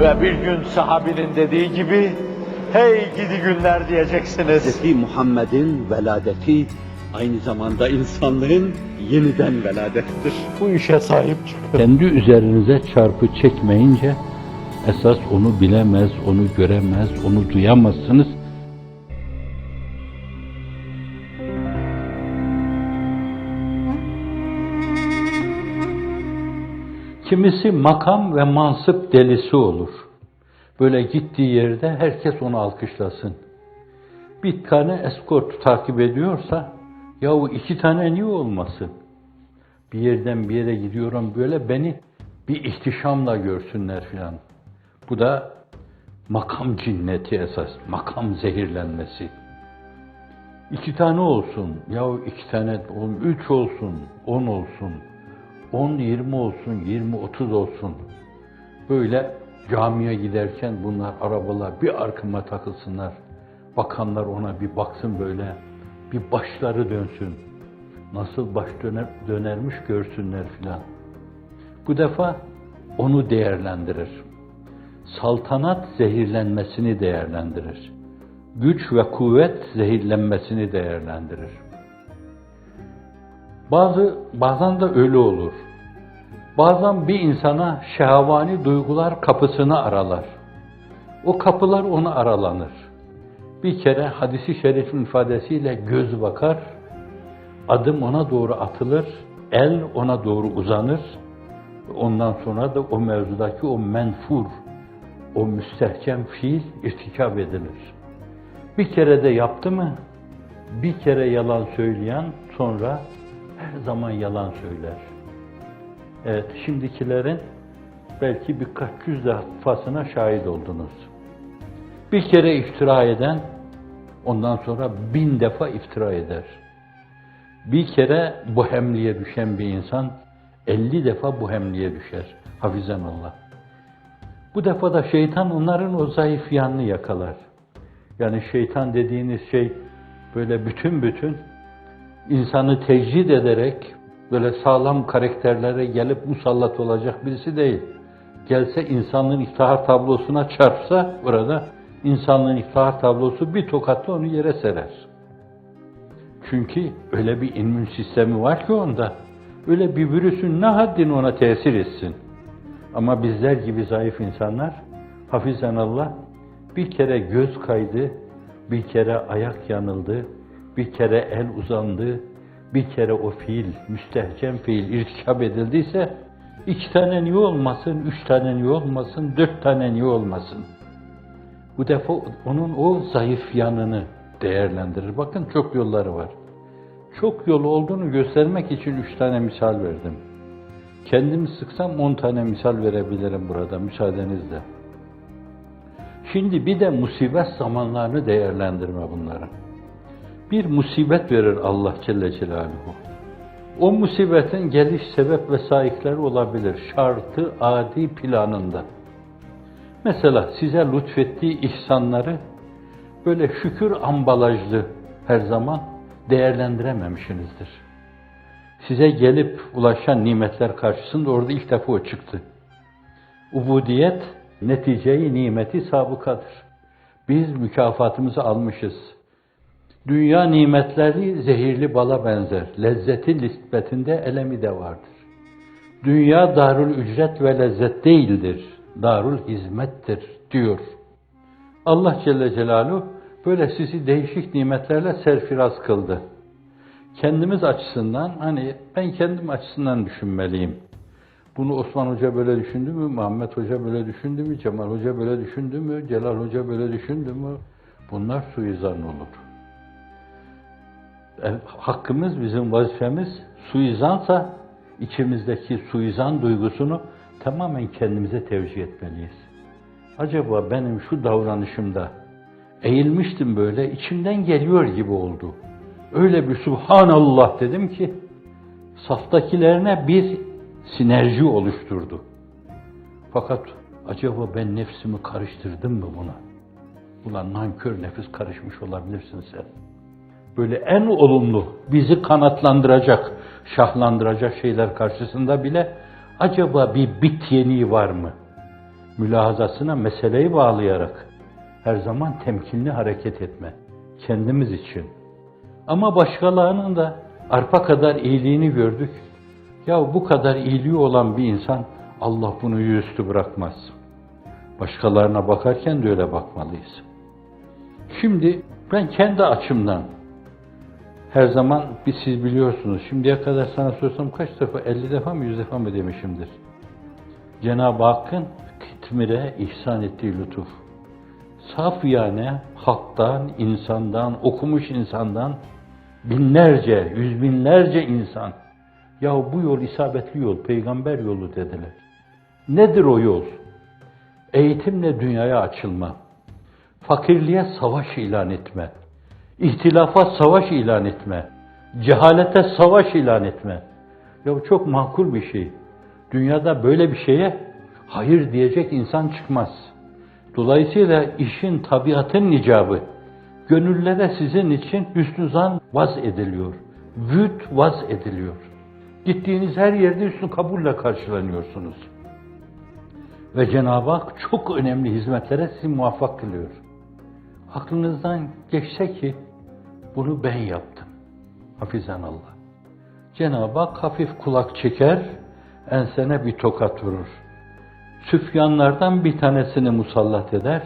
Ve bir gün sahabinin dediği gibi, hey gidi günler diyeceksiniz. Hz. Muhammed'in veladeti aynı zamanda insanlığın yeniden veladettir. Bu işe sahip çıkın. Kendi üzerinize çarpı çekmeyince esas onu bilemez, onu göremez, onu duyamazsınız. Kimisi makam ve mansıp delisi olur. Böyle gittiği yerde herkes onu alkışlasın. Bir tane eskort takip ediyorsa, yahu iki tane niye olmasın? bir yerden bir yere gidiyorum böyle beni bir ihtişamla görsünler filan. Bu da makam cinneti esas, makam zehirlenmesi. İki tane olsun, ya iki tane, üç olsun, on olsun, on yirmi olsun, yirmi otuz olsun. Böyle camiye giderken bunlar arabalar bir arkama takılsınlar. Bakanlar ona bir baksın böyle, bir başları dönsün nasıl baş döner, dönermiş görsünler filan. Bu defa onu değerlendirir. Saltanat zehirlenmesini değerlendirir. Güç ve kuvvet zehirlenmesini değerlendirir. Bazı bazen de öyle olur. Bazen bir insana şehavani duygular kapısını aralar. O kapılar ona aralanır. Bir kere hadisi şerifin ifadesiyle göz bakar, adım ona doğru atılır, el ona doğru uzanır. Ondan sonra da o mevzudaki o menfur, o müstehcem fiil irtikap edilir. Bir kere de yaptı mı, bir kere yalan söyleyen sonra zaman yalan söyler. Evet, şimdikilerin belki birkaç yüz defasına şahit oldunuz. Bir kere iftira eden, ondan sonra bin defa iftira eder. Bir kere bu hemliye düşen bir insan 50 defa bu hemliye düşer. Hafizan Allah. Bu defa da şeytan onların o zayıf yanını yakalar. Yani şeytan dediğiniz şey böyle bütün bütün insanı tecrid ederek böyle sağlam karakterlere gelip musallat olacak birisi değil. Gelse insanlığın iftihar tablosuna çarpsa burada insanlığın iftihar tablosu bir tokatla onu yere serer. Çünkü öyle bir immün sistemi var ki onda. Öyle bir virüsün ne haddini ona tesir etsin. Ama bizler gibi zayıf insanlar, hafizan Allah, bir kere göz kaydı, bir kere ayak yanıldı, bir kere el uzandı, bir kere o fiil, müstehcem fiil irtikap edildiyse, iki tane niye olmasın, üç tane niye olmasın, dört tane niye olmasın? Bu defa onun o zayıf yanını değerlendirir. Bakın çok yolları var. Çok yolu olduğunu göstermek için üç tane misal verdim. Kendimi sıksam on tane misal verebilirim burada müsaadenizle. Şimdi bir de musibet zamanlarını değerlendirme bunların. Bir musibet verir Allah Celle Celaluhu. O musibetin geliş sebep vesaikleri olabilir. Şartı adi planında. Mesela size lütfettiği ihsanları böyle şükür ambalajlı her zaman değerlendirememişsinizdir. Size gelip ulaşan nimetler karşısında orada ilk defa o çıktı. Ubudiyet neticeyi nimeti sabıkadır. Biz mükafatımızı almışız. Dünya nimetleri zehirli bala benzer. Lezzeti nispetinde elemi de vardır. Dünya darul ücret ve lezzet değildir. Darul hizmettir diyor. Allah Celle Celaluhu böyle sizi değişik nimetlerle serfiraz kıldı. Kendimiz açısından hani ben kendim açısından düşünmeliyim. Bunu Osman Hoca böyle düşündü mü? Muhammed Hoca böyle düşündü mü? Cemal Hoca böyle düşündü mü? Celal Hoca böyle düşündü mü? Bunlar suizan olur. E, hakkımız, bizim vazifemiz suizansa içimizdeki suizan duygusunu tamamen kendimize tevcih etmeliyiz. Acaba benim şu davranışımda eğilmiştim böyle, içimden geliyor gibi oldu. Öyle bir Subhanallah dedim ki, saftakilerine bir sinerji oluşturdu. Fakat acaba ben nefsimi karıştırdım mı buna? Ulan nankör nefis karışmış olabilirsin sen. Böyle en olumlu, bizi kanatlandıracak, şahlandıracak şeyler karşısında bile acaba bir bit yeniği var mı? mülahazasına meseleyi bağlayarak her zaman temkinli hareket etme. Kendimiz için. Ama başkalarının da arpa kadar iyiliğini gördük. Ya bu kadar iyiliği olan bir insan Allah bunu yüzüstü bırakmaz. Başkalarına bakarken de öyle bakmalıyız. Şimdi ben kendi açımdan her zaman bir siz biliyorsunuz. Şimdiye kadar sana sorsam kaç defa, 50 defa mı 100 defa mı demişimdir. Cenab-ı Hakk'ın kitmire ihsan ettiği lütuf. Saf yani halktan, insandan, okumuş insandan binlerce, yüz binlerce insan ya bu yol isabetli yol, peygamber yolu dediler. Nedir o yol? Eğitimle dünyaya açılma, fakirliğe savaş ilan etme, ihtilafa savaş ilan etme, cehalete savaş ilan etme. Ya bu çok makul bir şey. Dünyada böyle bir şeye hayır diyecek insan çıkmaz. Dolayısıyla işin tabiatın icabı, gönüllere sizin için hüsnü zan vaz ediliyor. Vüt vaz ediliyor. Gittiğiniz her yerde hüsnü kabulle karşılanıyorsunuz. Ve Cenab-ı Hak çok önemli hizmetlere sizi muvaffak kılıyor. Aklınızdan geçse ki bunu ben yaptım. Hafizan Allah. Cenab-ı Hak hafif kulak çeker, ensene bir tokat vurur. Süfyanlardan bir tanesini musallat eder,